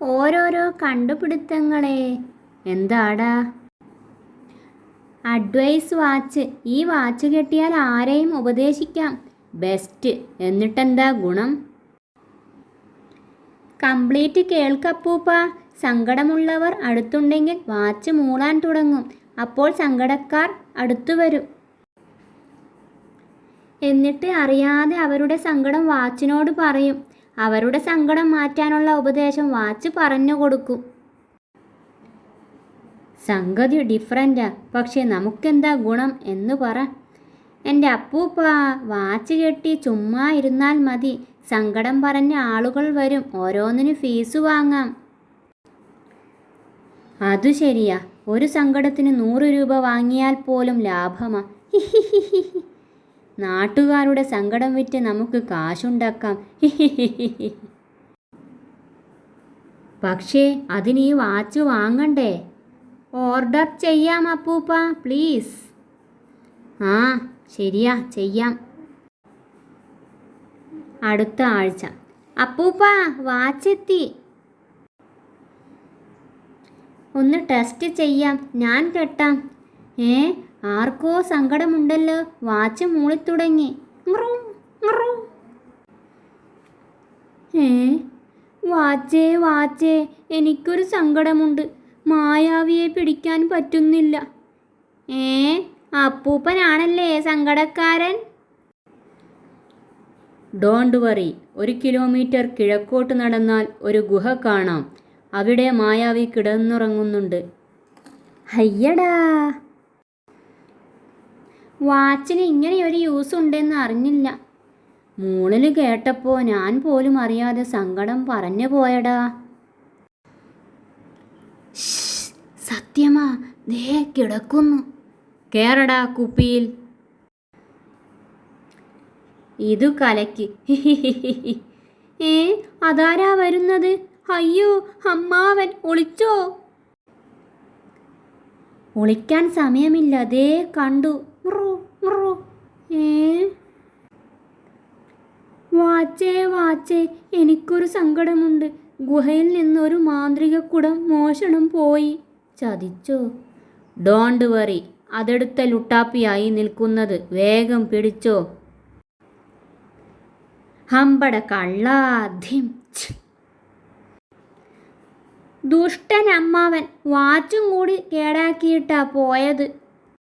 ഓരോരോ കണ്ടുപിടുത്തങ്ങളെ. എന്താടാ? Advice watch ഈ വാച്ച് കെട്ടിയാൽ ആരെയും ഉപദേശിക്കാം. ബെസ്റ്റ് എന്നിട്ടെന്താ ഗുണം? കംപ്ലീറ്റ് കേൾക്കപ്പൂപ്പ സങ്കടമുള്ളവർ അടുത്തുണ്ടെങ്കിൽ വാച്ച് മൂളാൻ തുടങ്ങും. അപ്പോൾ സങ്കടക്കാർ അടുത്തു വരും. എന്നിട്ട് അറിയാതെ അവരുടെ സങ്കടം വാച്ചിനോട് പറയും. അവരുടെ സങ്കടം മാറ്റാനുള്ള ഉപദേശം വാച്ച് പറഞ്ഞു കൊടുക്കും. സംഗതി ഡിഫറന്റാ പക്ഷേ നമുക്കെന്താ ഗുണം എന്ന് പറ. എന്റെ അപ്പൂപ്പ വാച്ച് കെട്ടി ചുമ്മാ ഇരുന്നാൽ മതി. സങ്കടം പറഞ്ഞ ആളുകൾ വരും. ഓരോന്നിന് ഫീസ് വാങ്ങാം. അതു ശരിയാ. ഒരു സങ്കടത്തിന് നൂറ് രൂപ വാങ്ങിയാൽ പോലും ലാഭമാ. നാട്ടുകാരുടെ സങ്കടം വിറ്റ് നമുക്ക് കാശുണ്ടാക്കാം. പക്ഷേ അതിന് ഈ വാച്ച് വാങ്ങണ്ടേ? ഓർഡർ ചെയ്യാം അപ്പൂപ്പ പ്ലീസ്. ആ ശരിയാ ചെയ്യാം. അടുത്ത ആഴ്ച. അപ്പൂപ്പ വാച്ച് എത്തി. ഒന്ന് ടെസ്റ്റ് ചെയ്യാം. ഞാൻ കെട്ടാം. ഏ ആർക്കോ സങ്കടമുണ്ടല്ലോ. വാച്ച് മൂളിത്തുടങ്ങി മ്രൂ. ഏ? വാച്ചേ വാച്ചേ എനിക്കൊരു സങ്കടമുണ്ട്. മായാവിയെ പിടിക്കാൻ പറ്റുന്നില്ല. ഏ? അപ്പൂപ്പനാണല്ലേ സങ്കടക്കാരൻ? Don't worry. ഒരു കിലോമീറ്റർ കിഴക്കോട്ട് നടന്നാൽ ഒരു ഗുഹ കാണാം. അവിടെ മായാവി കിടന്നുറങ്ങുന്നുണ്ട്. ഹയ്യടാ വാച്ചിന് ഇങ്ങനെ ഒരു യൂസ് ഉണ്ടെന്ന് അറിഞ്ഞില്ല. മൂളിൽ കേട്ടപ്പോൾ ഞാൻ പോലും അറിയാതെ സങ്കടം പറഞ്ഞു പോയടാ. സത്യമാ ദേ കിടക്കുന്നു. കേറടാ കുപ്പിയിൽ. ഇതു കലക്കി. ഏ അതാരാ വരുന്നത്? അയ്യോ അമ്മാവൻ ഒളിച്ചോ? ഒളിക്കാൻ സമയമില്ല ദേ കണ്ടു. മ്രൂ, മ്രൂ. ഏ? വാച്ചേ വാച്ചേ എനിക്കൊരു സങ്കടമുണ്ട്. ഗുഹയിൽ നിന്നൊരു മാന്ത്രിക കുടം മോഷണം പോയി. ചതിച്ചോ? ഡോണ്ട് വറി അതെടുത്ത ലുട്ടാപ്പിയായി നിൽക്കുന്നത് വേഗം പിടിച്ചോ? ഹമ്പട കള്ളാധിം. ദുഷ്ടൻ അമ്മാവൻ വാച്ചും കൂടി കേടാക്കിയിട്ടാ പോയത്.